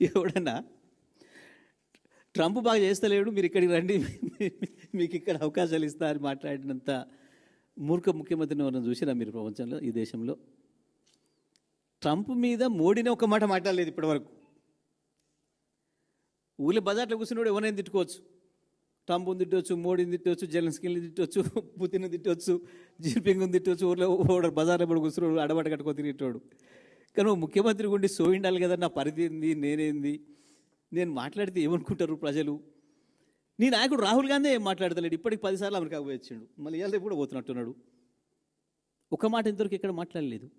ఎవడన్నా ట్రంప్ బాగా చేస్తలేడు మీరు ఇక్కడికి రండి మీకు ఇక్కడ అవకాశాలు ఇస్తా అని మాట్లాడినంత మూర్ఖ ముఖ్యమంత్రిని ఎవరైనా చూసినా మీరు ప్రపంచంలో ఈ దేశంలో? ట్రంప్ మీద మోడీని ఒక మాట మాట్లాడలేదు ఇప్పటివరకు. ఊళ్ళో బజార్లో కూర్చున్నాడు ఎవరైనా తిట్టుకోవచ్చు. ట్రంప్ని తిట్టవచ్చు మోడీని తిట్టవచ్చు జెలెన్స్కీని తిట్టవచ్చు పుతిన్ తిట్టవచ్చు జిన్పింగ్ని తిట్టవచ్చు ఊళ్ళో ఓడ బజార్లో పడి కూర్చున్నాడు అడబడ కట్టుకో తిరిగేటోడు. కానీ ఓ ముఖ్యమంత్రి గుండి సోయిండాలి కదా నా పరిధి ఏంది నేనేంది? నేను మాట్లాడితే ఏమనుకుంటారు ప్రజలు? నీ నాయకుడు రాహుల్ గాంధీ ఏం మాట్లాడతలేడు? ఇప్పటికి పదిసార్లు అమెరికాకు పోయి వచ్చిండు. మళ్ళీ ఇవాళ కూడా పోతున్నట్టున్నాడు. ఒక మాట ఇంతవరకు ఎక్కడ మాట్లాడలేదు.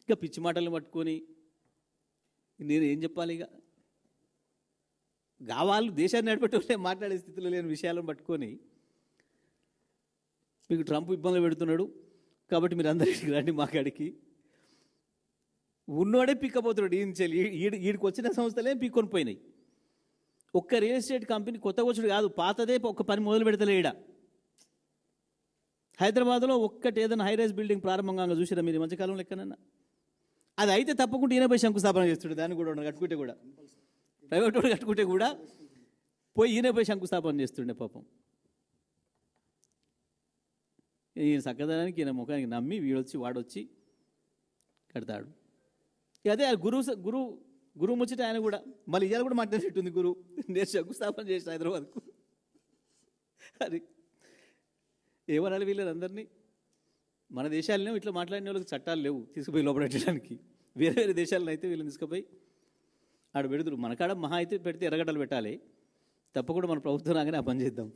ఇంకా పిచ్చి మాటలు పట్టుకొని నేను ఏం చెప్పాలి ఇక? గావాళ్ళు దేశాన్ని నడిపెట్టే మాట్లాడే స్థితిలో లేని విషయాలను పట్టుకొని మీకు ట్రంప్ ఇబ్బందులు పెడుతున్నాడు. కాబట్టి మీరు అందరికి రండి మా కాడికి. ఉన్నోడే పిక్కపోతున్నాడు. ఈయన చెల్లి ఈడు ఈడికి వచ్చిన సంస్థలే పిక్కొని పోయినాయి. ఒక్క రియల్ ఎస్టేట్ కంపెనీ కొత్తగా వచ్చుడు కాదు. పాతదే ఒక పని మొదలు పెడతలే ఈడ. హైదరాబాద్లో ఒక్కటి ఏదైనా హైరైజ్ బిల్డింగ్ ప్రారంభంగా చూసిరా మీరు ఈ మధ్యకాలంలో ఎక్కడన్నా అది అయితే తప్పకుండా ఈయన పోయి శంకుస్థాపన చేస్తాడు. దాన్ని కూడా కట్టుకుంటే కూడా. ప్రైవేట్ వాడు కట్టుకుంటే కూడా పోయి ఈయన పోయి శంకుస్థాపన చేస్తుండే పాపం. ఈయన చక్కదనానికి ఈయన ముఖానికి నమ్మి వీడొచ్చి వాడొచ్చి కడతాడు. అదే ఆ గురువు స- గురువు గురువు ముచ్చట ఆయన కూడా. మళ్ళీ ఇవాళ కూడా మాట్లాడేట్టుంది గురువు. నేను శంకుస్థాపన చేసిన హైదరాబాద్కు. అది ఏమనాలి వీళ్ళు అందరినీ మన దేశాలనే ఇట్లా మాట్లాడిన వాళ్ళకి చట్టాలు లేవు తీసుకుపోయి లోపడెట్టడానికి వేరే వేరే దేశాలను అయితే వీళ్ళని తీసుకుపోయి ఆడ పెడుతురు. మన కాడ మహా అయితే పెడితే ఎర్రగడ్డలు పెట్టాలి. తప్పకుండా మన ప్రభుత్వం రాగానే ఆ పని చేద్దాం.